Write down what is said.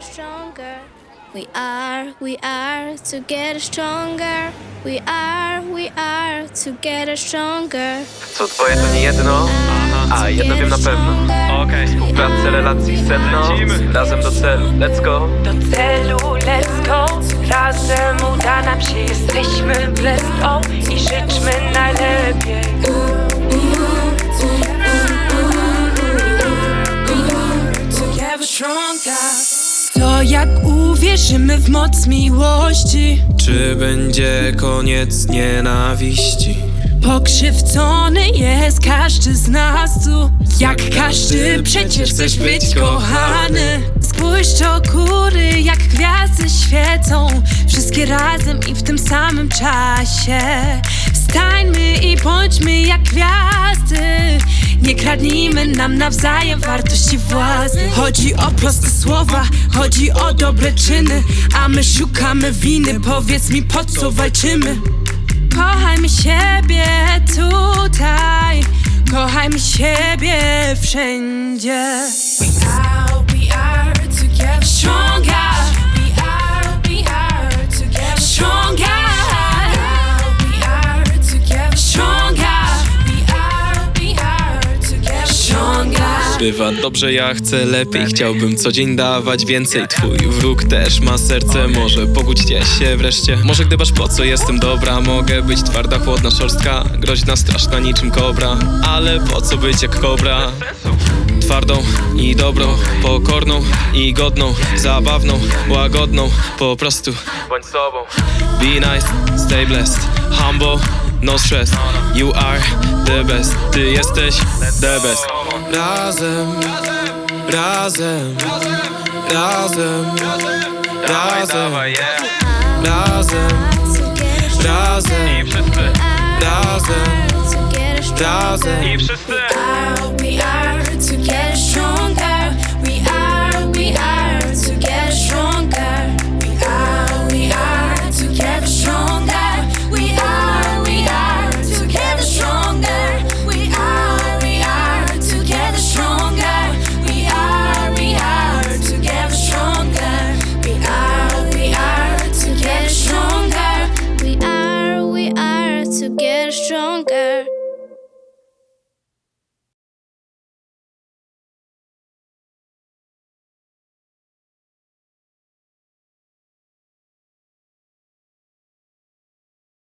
stronger. We are, we are together stronger. We are, we are together stronger. Co twoje to nie jedno, a jedno wiem na pewno Okej. Współpracę relacji sedno, Lecimy. razem do celu, let's go Do celu, let's go Razem uda nam się, jesteśmy blessed oh, I życzmy najlepiej Together stronger To jak uwierzymy w moc miłości. Czy będzie koniec nienawiści? Pokrzywdzony jest każdy z nas. Tu Jak każdy przecież chcesz być kochany. Spójrz do góry jak gwiazdy świecą. Wszystkie razem i w tym samym czasie. Stańmy i bądźmy jak gwiazdy Nie kradnijmy nam nawzajem wartości własnych Chodzi o proste słowa, chodzi o dobre czyny A my szukamy winy, powiedz mi po co walczymy Kochajmy siebie tutaj, kochajmy siebie wszędzie. We are, we are together. Bywa. Dobrze, ja chcę lepiej Chciałbym co dzień dawać więcej. Twój wróg też ma serce Może pogódźcie się wreszcie. Może gdybasz po co jestem dobra Mogę być twarda, chłodna, szorstka Groźna, straszna, niczym kobra. Ale po co być jak kobra? Twardą i dobrą, pokorną i godną Zabawną, łagodną, po prostu. Bądź sobą. Be nice, stay blessed, humble, no stress. You are the best, ty jesteś the best razem, razem, razem, razem, razem, razem, i wszyscy, razem, razem. I wszyscy.